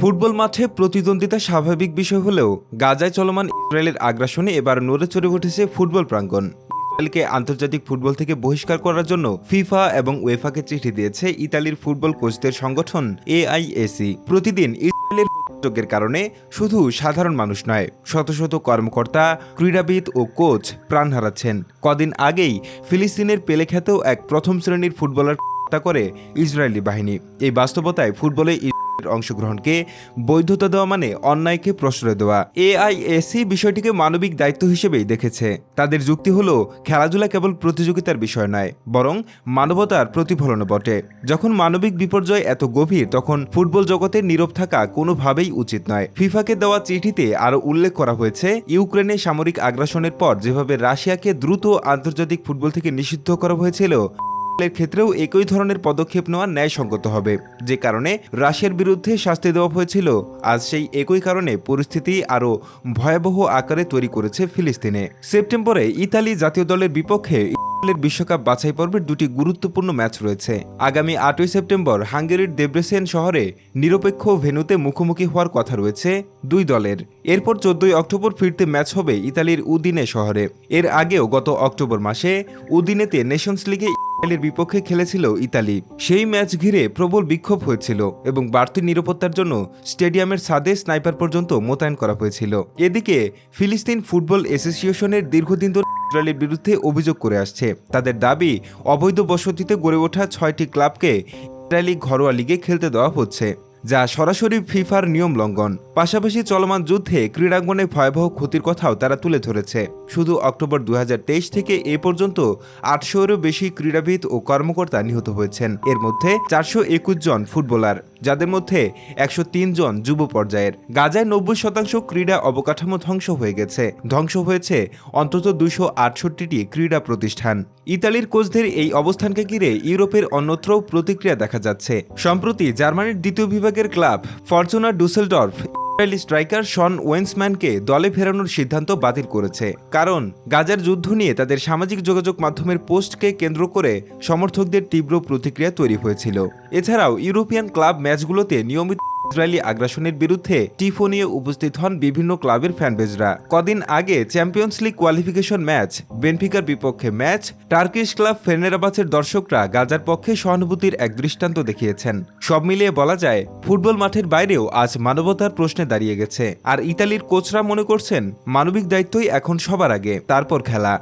Football মাঠে প্রতিদ্বন্দ্বিতা স্বাভাবিক বিষয় হলেও গাজায় চলমান ইসরায়েলের আগ্রাসনে এবার নড়ে চড়ে উঠেছে ফুটবল প্রাঙ্গণ। ইসরায়েলকে আন্তর্জাতিক ফুটবল থেকে বহিষ্কার করার জন্য ফিফা এবং ওয়েফাকে চিঠি দিয়েছে ইতালির ফুটবল কোচদের সংগঠন এআইএসি। প্রতিদিন ইসরায়েলের যোগের কারণে শুধু সাধারণ মানুষ নয়, শত শত কর্মকর্তা, ক্রীড়াবিদ ও কোচ প্রাণ হারাচ্ছেন। কদিন আগেই ফিলিস্তিনের পেলে খ্যাত এক প্রথম শ্রেণির ফুটবলার হত্যা করে ইসরায়েলি বাহিনী। এই বাস্তবতায় ফুটবলে অংশগ্রহণকে বৈধতা দেওয়া মানে অন্যায়কে প্রশ্রয় দেওয়া। এআইএসি বিষয়টিকে মানবিক দায়িত্ব হিসেবেই দেখেছে। তাদের যুক্তি হলো, খেলাধুলা কেবল প্রতিযোগিতার বিষয় নয়, বরং মানবতার প্রতিফলন বটে। যখন মানবিক বিপর্যয় এত গভীর, তখন ফুটবল জগতে নীরব থাকা কোনোভাবেই উচিত নয়। ফিফাকে দেওয়া চিঠিতে আরও উল্লেখ করা হয়েছে, ইউক্রেনে সামরিক আগ্রাসনের পর যেভাবে রাশিয়াকে দ্রুত আন্তর্জাতিক ফুটবল থেকে নিষিদ্ধ করা হয়েছিল এর ক্ষেত্রেও একই ধরনের পদক্ষেপ নেওয়া ন্যায়সঙ্গত হবে। যে কারণে রাশিয়ার বিরুদ্ধে শাস্তি দেওয়া হয়েছিল, আজ সেই একই কারণে পরিস্থিতি আরও ভয়াবহ আকারে তৈরি করেছে ফিলিস্তিনে। সেপ্টেম্বরে ইতালি জাতীয় দলের বিপক্ষে বিশ্বকাপ বাছাই পর্বের দুটি গুরুত্বপূর্ণ ম্যাচ রয়েছে। আগামী আটই সেপ্টেম্বর হাঙ্গেরির দেব্রেসেন শহরে নিরপেক্ষ ভেন্যুতে মুখোমুখি হওয়ার কথা রয়েছে দুই দলের। এরপর চোদ্দই অক্টোবর ফিরতে ম্যাচ হবে ইতালির উদিনে শহরে। এর আগেও গত অক্টোবর মাসে উদিনেতে নেশনস লিগে ইসরায়েলের বিপক্ষে খেলেছিল ইতালি। সেই ম্যাচ ঘিরে প্রবল বিক্ষোভ হয়েছিল এবং বাড়তি নিরাপত্তার জন্য স্টেডিয়ামের সাদে স্নাইপার পর্যন্ত মোতায়েন করা হয়েছিল। এদিকে, ফিলিস্তিন ফুটবল অ্যাসোসিয়েশনের দীর্ঘদিন ধরে ইসরায়েলের বিরুদ্ধে অভিযোগ করে আসছে। তাদের দাবি, অবৈধ বসতিতে গড়ে ওঠা ছয়টি ক্লাবকে ইসরায়েলি ঘরোয়া লিগে খেলতে দেওয়া হচ্ছে। যা সরাসরি ফিফার নিয়ম লঙ্ঘন। পাশাপাশি চলমান যুদ্ধে ক্রীড়াঙ্গনে ভয়াবহ ক্ষতির কথাও তারা তুলে ধরেছে। শুধু অক্টোবর দু হাজার তেইশ থেকে এ পর্যন্ত আটশোরও বেশি ক্রীড়াবিদ ও কর্মকর্তা নিহত হয়েছেন। এর মধ্যে চারশো একুশ জন ফুটবলার। যাদের মধ্যে একশো জন যুব পর্যায়ের। গাজায় নব্বই শতাংশ ক্রীড়া অবকাঠামো ধ্বংস হয়ে গেছে। ধ্বংস হয়েছে অন্তত দুশো আটষট্টিটি ক্রীড়া প্রতিষ্ঠান। ইতালির কোচদের এই অবস্থানকে ঘিরে ইউরোপের অন্যত্রও প্রতিক্রিয়া দেখা যাচ্ছে। সম্প্রতি জার্মানির দ্বিতীয় বিভাগের club Fortuna Dusseldorf Israeli striker Shon ওয়েন্সম্যানকে দলে ফেরানোর সিদ্ধান্ত বাতিল করেছে। কারণ, গাজার যুদ্ধ নিয়ে তাদের সামাজিক যোগাযোগ মাধ্যমের পোস্টকে কেন্দ্র করে সমর্থকদের তীব্র প্রতিক্রিয়া তৈরি হয়েছিল। এছাড়াও, ইউরোপিয়ান ক্লাব ম্যাচগুলোতে নিয়মিত ইসরায়েলি আগ্রাসনের বিরুদ্ধে টিফো নিয়ে উপস্থিত হন বিভিন্ন ক্লাবের ফ্যানবেজরা। কদিন আগে চ্যাম্পিয়ন্স লিগ কোয়ালিফিকেশন ম্যাচ, বেনফিকার বিপক্ষে ম্যাচ, টার্কিশ ক্লাব ফেনেরাবাচের দর্শকরা গাজার পক্ষে সহানুভূতির এক দৃষ্টান্ত দেখিয়েছেন। সব মিলিয়ে বলা যায়, ফুটবল মাঠের বাইরেও আজ মানবতার প্রশ্নে দাঁড়িয়ে গেছে। আর ইতালির কোচরা মনে করছেন, মানবিক দায়িত্বই এখন সবার আগে, তারপর খেলা।